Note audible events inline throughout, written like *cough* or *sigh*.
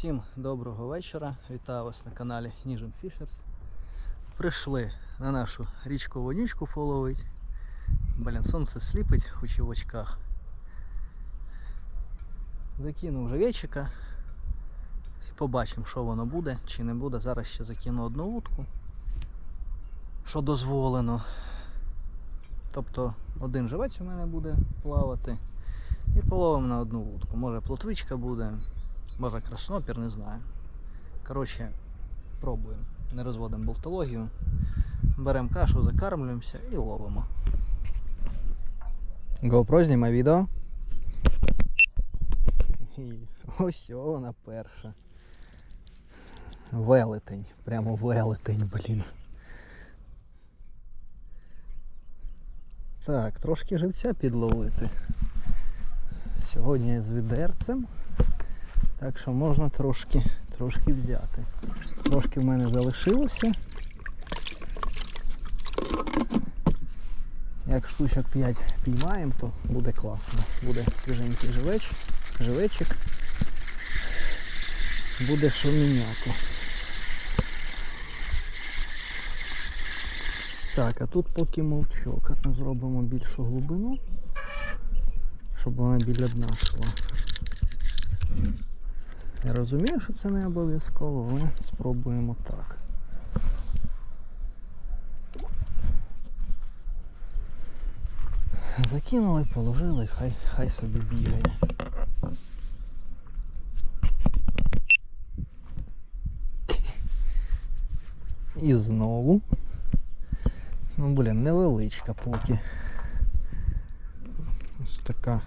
Всім доброго вечора. Вітаю вас на каналі Ніжин Fishers. Прийшли на нашу річку вонючку половить. Блін, сонце сліпить, хоч і в очках. Закинув живечика. Побачимо, що воно буде чи не буде. Зараз ще закину одну вудку. Що дозволено. Тобто один живець у мене буде плавати. І половимо на одну вудку. Може плотвичка буде, може краснопір, не знаю. Коротше, пробуємо. Не розводимо болтологію. Беремо кашу, закармлюємося і ловимо. GoPro знімає відео. І ось вона перша. Велетень. Прямо велетень, блін. Так, трошки живця підловити. Сьогодні з відерцем. Так що можна трошки, трошки взяти. Трошки в мене залишилося. Як штучок 5 піймаємо, то буде класно. Буде свіженький живеч, живечик. Буде що міняти. Так, а тут поки мовчок. Зробимо більшу глибину, щоб вона біля дна йшла. Я розумію, що це не обов'язково, але спробуємо так. Закинули, положили, хай, хай собі бігає. І знову. Ну, блін, невеличка поки. Ось така.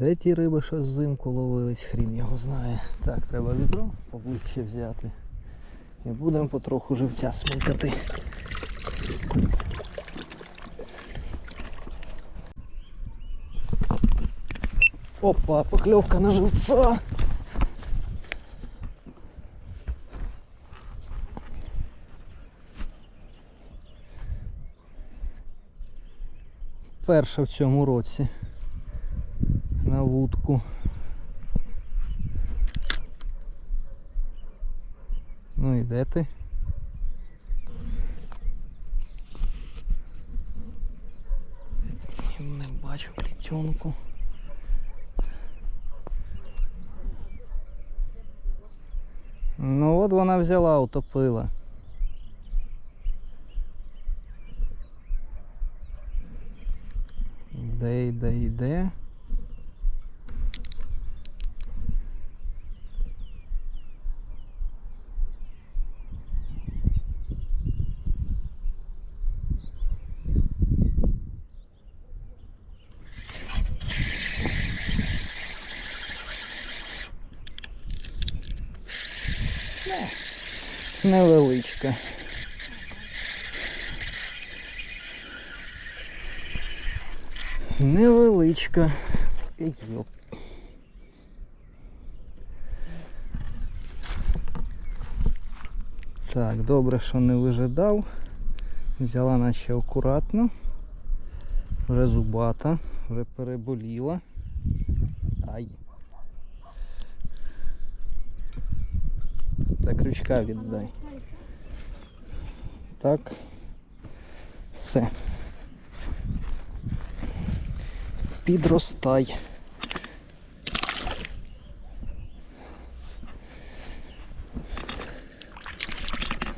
Де ті риби що взимку ловились, хрін його знає. Так, треба відро поближче взяти. І будемо потроху живця смикати. Опа, покльовка на живця. Перша в цьому році на вудку. Ну і де ти? Не бачу плетенку. Ну от вона взяла, утопила. Йде, йде, йде. Невеличка. Невеличка. Йоп. Так, добре, що не вижидав. Взяла наче акуратно. Вже зубата, вже переболіла. Ай. Та крючка віддай. Так. Все. Підростай.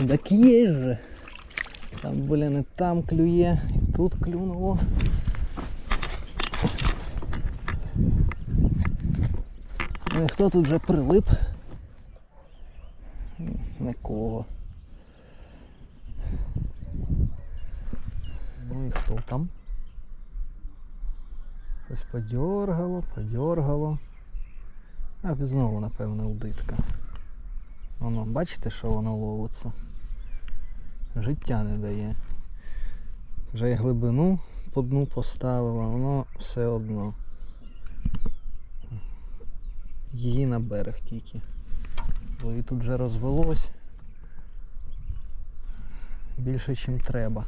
Так є же. Там, блін, і там клює, і тут клюнуло. Ну і хто тут вже прилип? Нікого. Ну і хто там? Щось подьоргало, подьоргало. А знову, напевно, удитка. Воно, бачите, що воно ловиться? Життя не дає. Вже і глибину по дну поставила, воно все одно. Її на берег тільки. Бо її тут вже розвелось більше, ніж треба.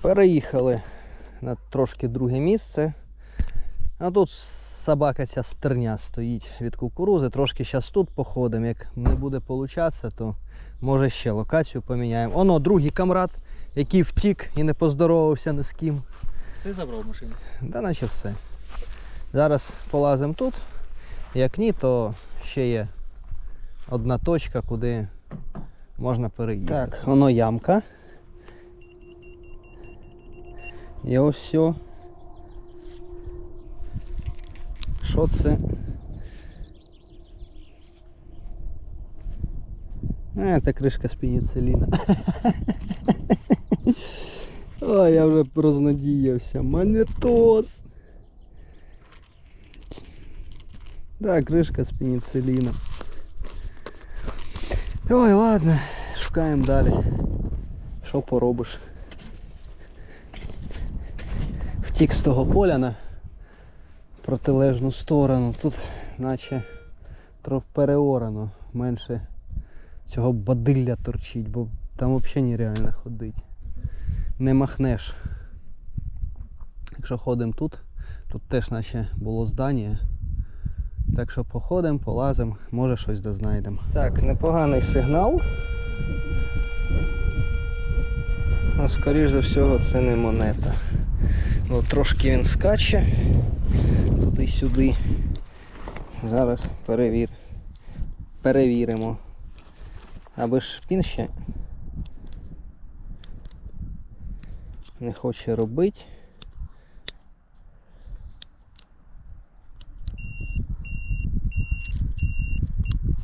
Переїхали на трошки друге місце. А тут собака ця стерня стоїть від кукурузи. Трошки зараз тут походимо. Як не буде получатися, то може ще локацію поміняємо. Оно, другий камрад, який втік і не поздоровався ні з ким. Все забрав машину. Да наче все. Зараз полазимо тут. Як ні, то ще є одна точка, куди можна переїхати. Так, воно ямка. І ось все. Що це? А, це кришка з пеніциліна. Ой, я вже рознадіявся. Монетос. Да, кришка з пеніциліна. Ой, ладно, шукаємо далі. Що поробиш? Втік з того поля на протилежну сторону. Тут наче переорано. Менше цього бадилля торчить, бо там взагалі нереально ходить. Не махнеш. Якщо ходимо тут, тут теж наче було здання. Так що походимо, полазимо, може щось дознайдемо. Так, непоганий сигнал. Ну, скоріш за всього, це не монета. Ну, трошки він скаче туди-сюди. Зараз перевір. Перевіримо. Аби ж він ще не хоче робити.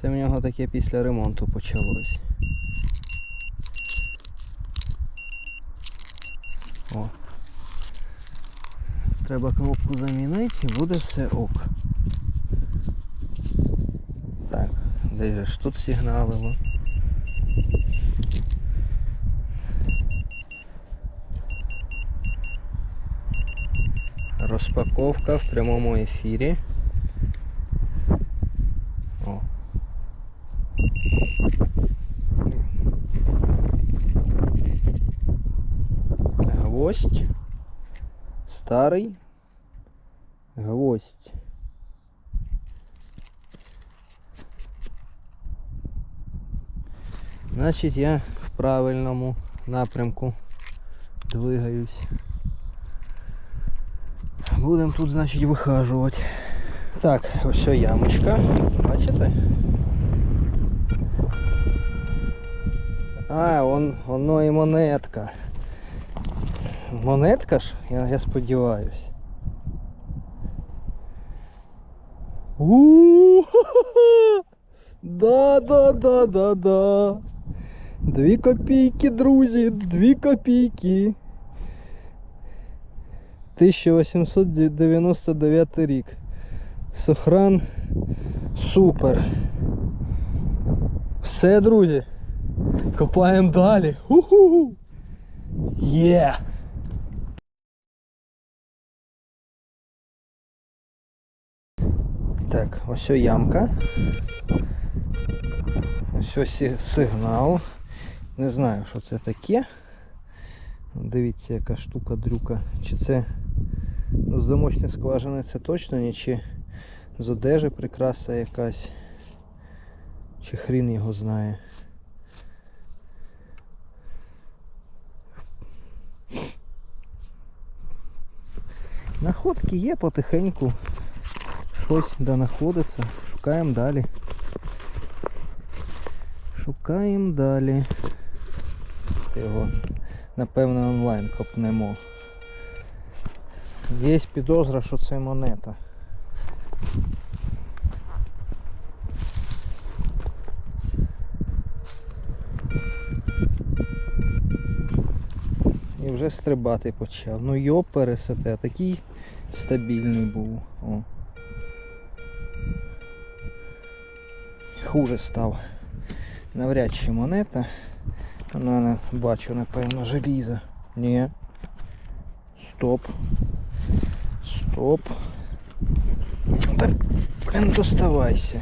Це в нього таке після ремонту почалось. О. Треба кнопку замінити і буде все ок. Так, де же ж тут сигналило? Розпаковка в прямому ефірі. О. Гвоздь. Старий. Гвоздь. Значить я в правильному напрямку двигаюсь. Будемо тут, значить, вихажувати. Так, ось ямочка. Бачите? А, он, воно і монетка. Монетка ж, я, я сподіваюсь. у Да, да, да, да, да. Дві копійки, друзі, дві копійки. 1899 рік. Сохран супер. Все, друзі. Копаємо далі. Є! Так, ось о ямка. Ось ось сигнал. Не знаю, що це таке. Дивіться, яка штука дрюка. Чи це ну, з замочної скважини це точно ні, чи з одежі прикраса якась. Чи хрін його знає. Находки є потихеньку. Щось да знаходиться. Шукаємо далі. Шукаємо далі. Його напевно онлайн копнемо. Є підозра, що це монета. І вже стрибати почав. Ну йо пересете, такий стабільний був. О. Хуже став. Навряд чи монета. Вона бачу, напевно, желізо. Ні. Стоп. Стоп. Та, блін, доставайся.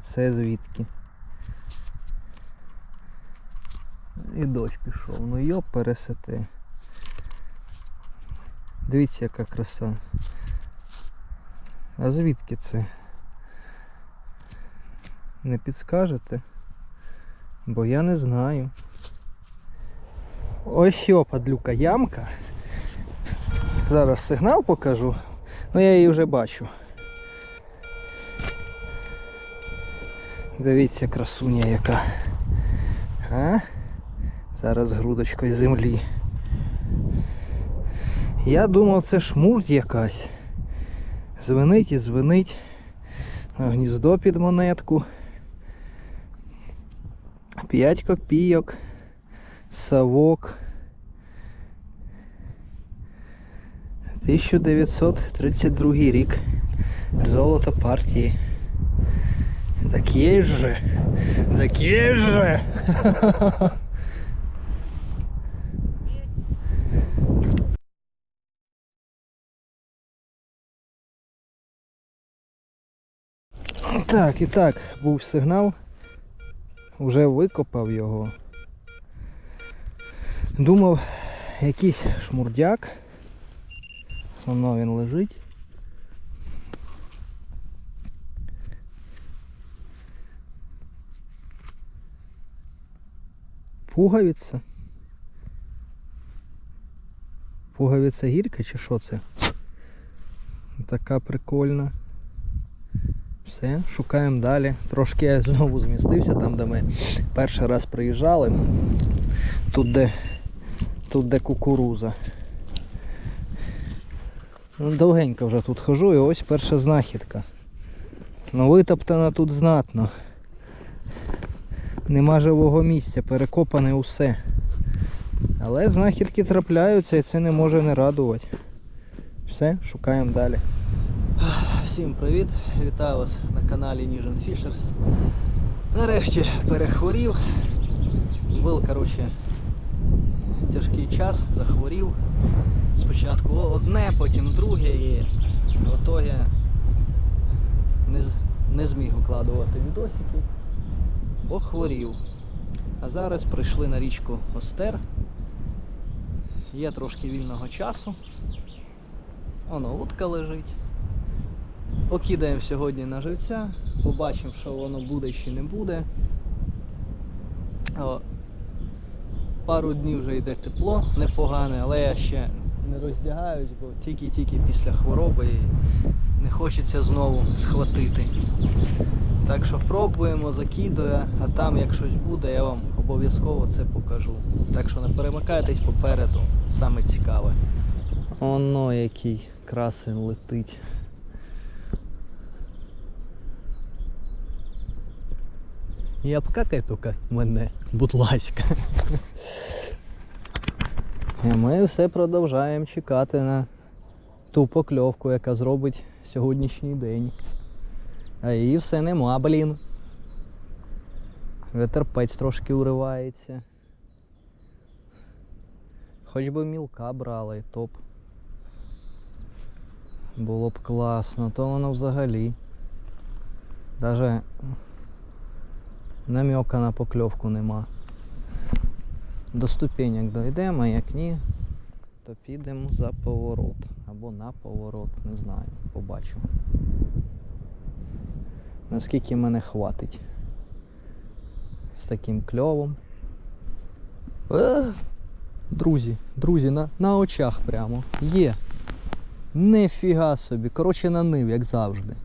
Це звідки? І дощ пішов. Ну йоп пересети. Дивіться, яка краса. А звідки це? Не підскажете? Бо я не знаю. Ось йо, падлюка, ямка. Зараз сигнал покажу. Ну я її вже бачу. Дивіться, красуня яка. А? Зараз грудочкою землі. Я думав, це шмурть якась. Звенить і звенить. Гніздо під монетку. 5 копійок. Савок. 1932 рік. Золото партії. Таке же. Таке же. Так, і так, був сигнал. Вже викопав його. Думав, якийсь шмурдяк. Воно він лежить. Пуговиця. Пуговиця гірка чи що це? Така прикольна. Все, шукаємо далі. Трошки я знову змістився там, де ми перший раз приїжджали. Тут де, тут де кукуруза. Ну, довгенько вже тут хожу і ось перша знахідка. Ну витоптано тут знатно. Нема живого місця, перекопане усе. Але знахідки трапляються і це не може не радувати. Все, шукаємо далі. Всім привіт! Вітаю вас на каналі Ніжен Fishers. Нарешті перехворів. Був, коротше, тяжкий час, захворів. Спочатку одне, потім друге і в ітогі не, не зміг укладувати відосики, бо хворів. А зараз прийшли на річку Остер. Є трошки вільного часу. Воно утка лежить. Покидаємо сьогодні на живця, побачимо, що воно буде чи не буде. О, пару днів вже йде тепло, непогане, але я ще не роздягаюсь, бо тільки-тільки після хвороби не хочеться знову схватити. Так що пробуємо, закидує, а там як щось буде, я вам обов'язково це покажу. Так що не перемикайтесь попереду, саме цікаве. Оно який красень летить. Не обкакай тільки мене, будь ласка. І *laughs* ми все продовжаємо чекати на ту покльовку, яка зробить сьогоднішній день. А її все нема, блін. Вже терпець трошки уривається. Хоч би мілка брали, топ. Було б класно, то воно взагалі. Даже намека на покльовку нема. До ступенек дойдемо, як ні, то підемо за поворот. Або на поворот, не знаю, побачу. Наскільки мене хватить. З таким кльовом. Е, друзі, друзі, на, на очах прямо. Є. Нефіга собі. Коротше нанив, як завжди.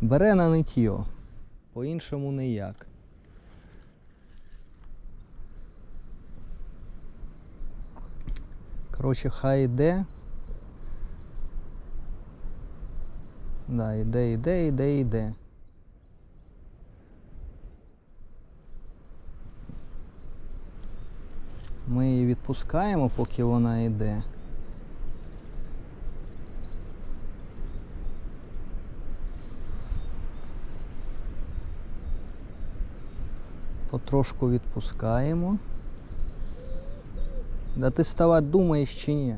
Бере на нитьо. По-іншому ніяк. Коротше, хай йде. Да, йде, йде, йде, йде. Ми її відпускаємо, поки вона йде. Потрошку відпускаємо. Да ти ставати думаєш чи ні?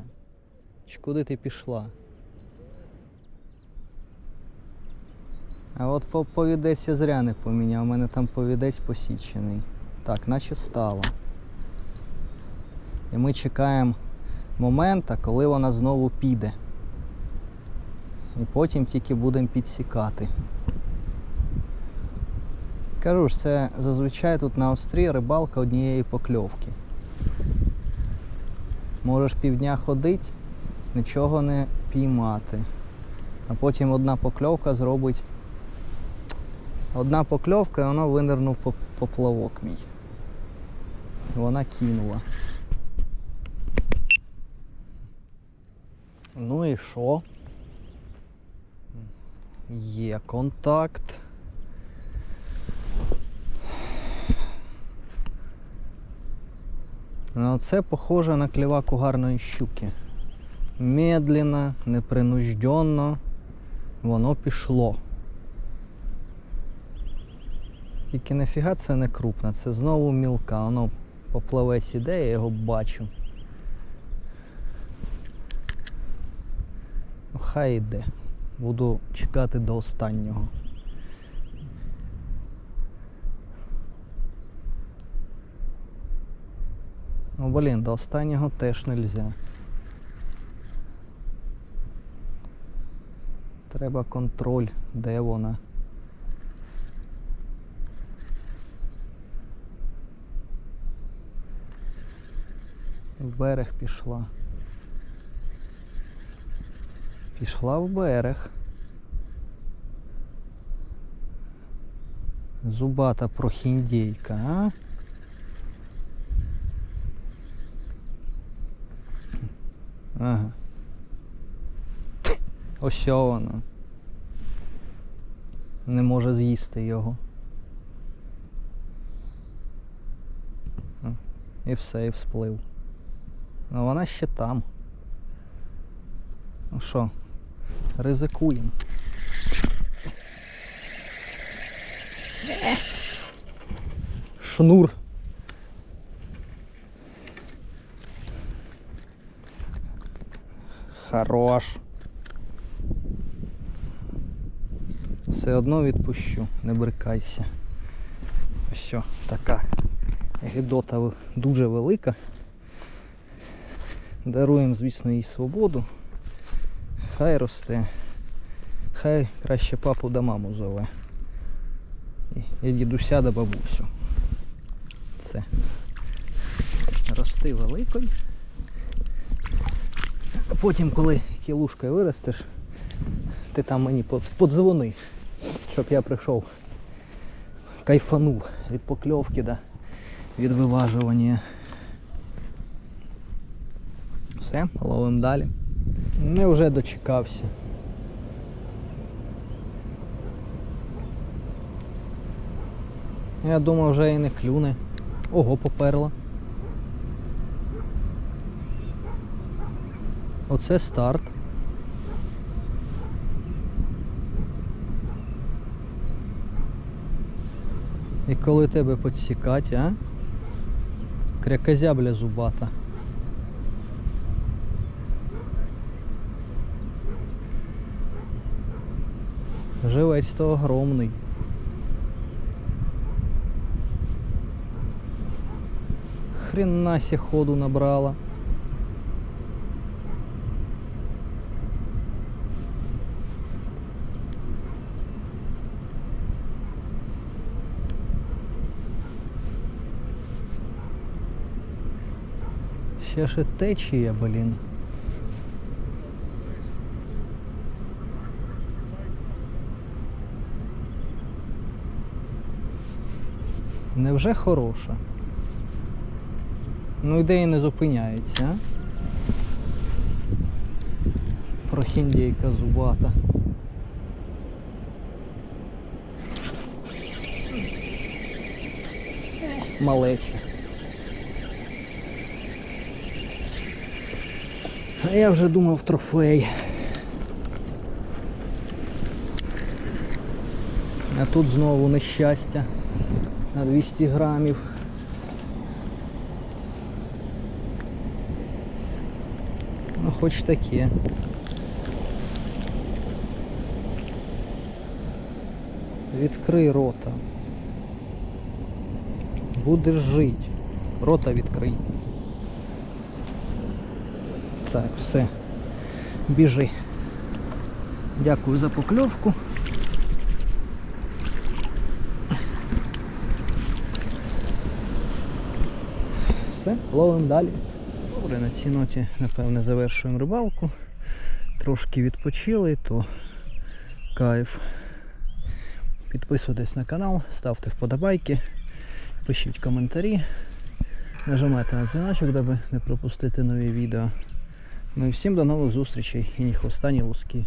Чи куди ти пішла? А от по- повідець я зря не поміняв, у мене там повідець посічений. Так, наче стало. І ми чекаємо момента, коли вона знову піде. І потім тільки будемо підсікати. Кажу ж, це зазвичай тут на острі рибалка однієї покльовки. Можеш півдня ходити, нічого не піймати. А потім одна покльовка зробить. Одна покльовка і воно винирнув поплавок мій. Вона кинула. Ну і що? Є контакт. Це похоже на клівак угарної щуки. Медленно, непринужденно воно пішло. Тільки нафіга це не крупна, це знову мілка, воно поплавець іде, я його бачу. Ну, хай йде. Буду чекати до останнього. Ну блін, до останнього теж нельзя. Треба контроль, де вона. В берег пішла. Пішла в берег. Зубата прохіндійка, а? Ага. Ось воно. Не може з'їсти його. І все, і всплив. Ну вона ще там. Ну що, ризикуємо. Шнур. Хорош. Все одно відпущу, не брикайся. Що, така гидота дуже велика. Даруємо, звісно, їй свободу. Хай росте. Хай краще папу да маму зове. І, дідуся да бабусю. Це. Рости великою. Потім, коли кілушкою виростеш, ти там мені подзвони, щоб я прийшов. Кайфанув від покльовки, да, від виважування. Все, ловимо далі. Не вже дочекався. Я думав, вже і не клюне. Ого, поперла. Оце старт. І коли тебе підсікать, а? Крякозябля зубата. Живець то огромний. Хрена сі ходу набрала. Ще ж і течія, блін. Невже хороша? Ну де і не зупиняється? Прохіндійка зубата. Малеча. А я вже думав трофей. А тут знову нещастя на 200 грамів. Ну, хоч таке. Відкрий рота. Будеш жити. Рота відкрий. Так, все. Біжи. Дякую за покльовку. Все, ловимо далі. Добре, на цій ноті, напевне, завершуємо рибалку. Трошки відпочили, то кайф. Підписуйтесь на канал, ставте вподобайки, пишіть коментарі, нажимайте на дзвіночок, аби не пропустити нові відео. Ну і всім до нових зустрічей і ні хвоста, ні луски.